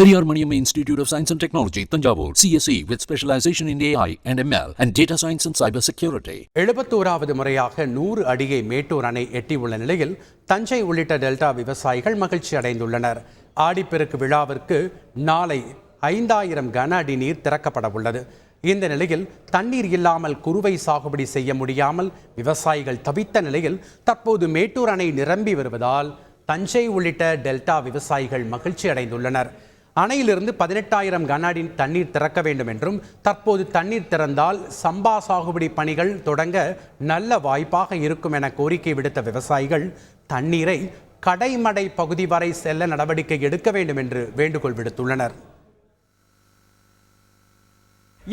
Periyar Maniamma institute of science and technology Thanjavur CSC with specialisation in AI and ML and data science and cyber security எழுபத்தோராவது முறையாக நூறு அடியை மேட்டூர் அணை எட்டியுள்ள நிலையில் தஞ்சை உள்ளிட்ட delta விவசாயிகள் மகிழ்ச்சி அடைந்துள்ளனர். ஆடிப்பெருக்கு விழாவிற்கு நாளை ஐந்தாயிரம் கன அடி நீர் திறக்கப்பட உள்ளது. இந்த நிலையில் தண்ணீர் இல்லாமல் குறுவை சாகுபடி செய்ய முடியாமல் விவசாயிகள் தவித்த நிலையில் தற்போது மேட்டூர் அணை நிரம்பி வருவதால் தஞ்சை உள்ளிட்ட டெல்டா விவசாயிகள் மகிழ்ச்சி அடைந்துள்ளனர். அணையிலிருந்து பதினெட்டாயிரம் கன அடி தண்ணீர் திறக்க வேண்டும் என்றும் தற்போது தண்ணீர் திறந்தால் சம்பா சாகுபடி பணிகள் தொடங்க நல்ல வாய்ப்பாக இருக்கும் என கோரிக்கை விடுத்த விவசாயிகள் தண்ணீரை கடைமடை பகுதி வரை செல்ல நடவடிக்கை எடுக்க வேண்டும் என்று வேண்டுகோள் விடுத்துள்ளனர்.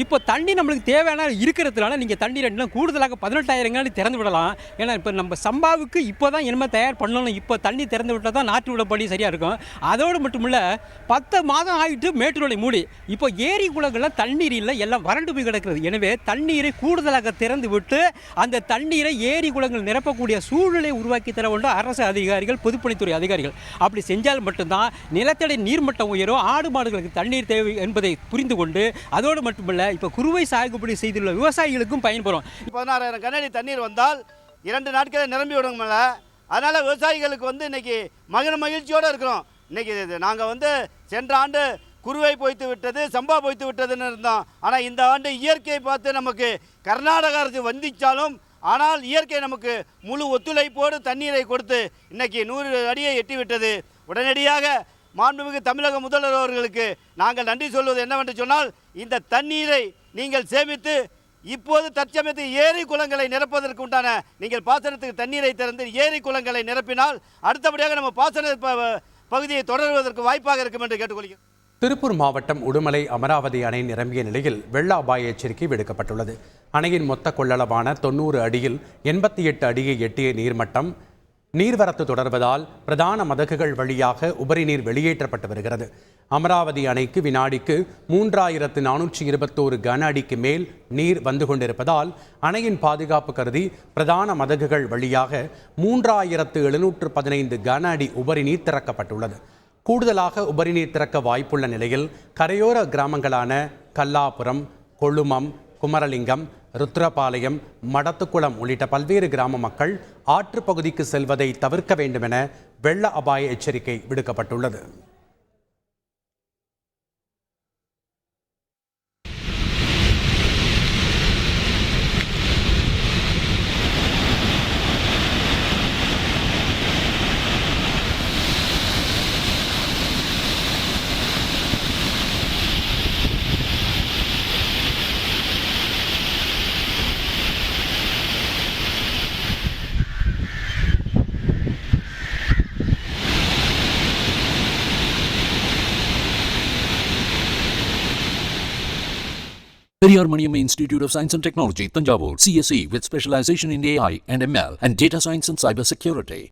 இப்போ தண்ணி நம்மளுக்கு தேவையான இருக்கிறதுனால நீங்கள் தண்ணி இன்னும் கூடுதலாக பதினெட்டாயிரம் திறந்து விடலாம். ஏன்னா இப்போ நம்ம சம்பாவுக்கு இப்போ தான் இனிமேல் தயார் பண்ணணும் இப்போ தண்ணி திறந்து விட்டால் தான் நாற்று விட படி சரியாக இருக்கும். அதோடு மட்டும் இல்லை பத்து மாதம் ஆகிட்டு மேட்டூரை மூடி. இப்போ ஏரி குளங்கள்லாம் தண்ணீர் இல்லை எல்லாம் வறண்டு போய் கிடக்கிறது எனவே தண்ணீரை கூடுதலாக திறந்து விட்டு அந்த தண்ணீரை ஏரி குளங்கள் நிரப்பக்கூடிய சூழ்நிலை உருவாக்கி தர வேண்டும் அரசு அதிகாரிகள் பொதுப்பணித்துறை அதிகாரிகள். அப்படி செஞ்சால் மட்டும்தான் நிலத்தடி நீர்மட்டம் உயரும் ஆடு மாடுகளுக்கு தண்ணீர் தேவை என்பதை புரிந்து கொண்டு அதோடு மட்டுமல்ல இப்போ குறுவை சாகுபடி செய்துள்ள விவசாயிகளுக்கும் பயன்படும் பதினாறாயிரம் கண்ணாடி தண்ணீர் வந்தால் இரண்டு நாட்களில் நிரம்பி விடுங்கல்ல அதனால் விவசாயிகளுக்கு வந்து இன்னைக்கு மகிழ மகிழ்ச்சியோடு இருக்கிறோம். இன்னைக்கு நாங்கள் வந்து சென்ற ஆண்டு குருவை பொய்த்து விட்டது சம்பா பொய்த்து விட்டதுன்னு இருந்தோம். ஆனால் இந்த ஆண்டு இயற்கையை பார்த்து நமக்கு கர்நாடக அரசு வந்திச்சாலும் ஆனால் இயற்கை நமக்கு முழு ஒத்துழைப்போடு தண்ணீரை கொடுத்து இன்னைக்கு நூறு அடியை எட்டிவிட்டது. உடனடியாக மாண்புமிகு தமிழக முதல்வர் அவர்களுக்கு நாங்கள் நன்றி சொல்வது என்னவென்று சொன்னால் இந்த தண்ணீரை நீங்கள் சேமித்து இப்போது தற்சமயத்தில் ஏரி குளங்களை நிரப்பதற்கு உண்டான நீங்கள் பாசனத்துக்கு தண்ணீரை திறந்து ஏரி குளங்களை நிரப்பினால் அடுத்தபடியாக நம்ம பாசன பகுதியை தொடர்வதற்கு வாய்ப்பாக இருக்கும் என்று கேட்டுக்கொள்கிறேன். திருப்பூர் மாவட்டம் உடுமலை அமராவதி அணை நிரம்பிய நிலையில் வெள்ள அபாய எச்சரிக்கை விடுக்கப்பட்டுள்ளது. அணையின் மொத்த கொள்ளளவான தொண்ணூறு அடியில் எண்பத்தி எட்டு அடியை எட்டிய நீர்மட்டம் நீர்வரத்து தொடர்வதால் பிரதான மதகுகள் வழியாக உபரி நீர் வெளியேற்றப்பட்டு வருகிறது. அமராவதி அணைக்கு வினாடிக்கு மூன்றாயிரத்து நானூற்றி இருபத்தோரு கன அடிக்கு மேல் நீர் வந்து கொண்டிருப்பதால் அணையின் பாதுகாப்பு கருதி பிரதான மதகுகள் வழியாக மூன்றாயிரத்து எழுநூற்று பதினைந்து கன அடி உபரி நீர் திறக்கப்பட்டுள்ளது. கூடுதலாக உபரி நீர் திறக்க வாய்ப்புள்ள நிலையில் கரையோர கிராமங்களான கல்லாபுரம் கொழுமம் குமரலிங்கம் ருத்ரபாளையம் மடத்துக்குளம் உள்ளிட்ட பல்வேறு கிராம மக்கள் ஆற்றுப்பகுதிக்கு செல்வதை தவிர்க்க வேண்டுமென வெள்ள அபாய எச்சரிக்கை விடுக்கப்பட்டுள்ளது. Periyar Maniamma Institute of Science and Technology, Tanjavur, CSE with specialization in AI and ML and data science and cyber security.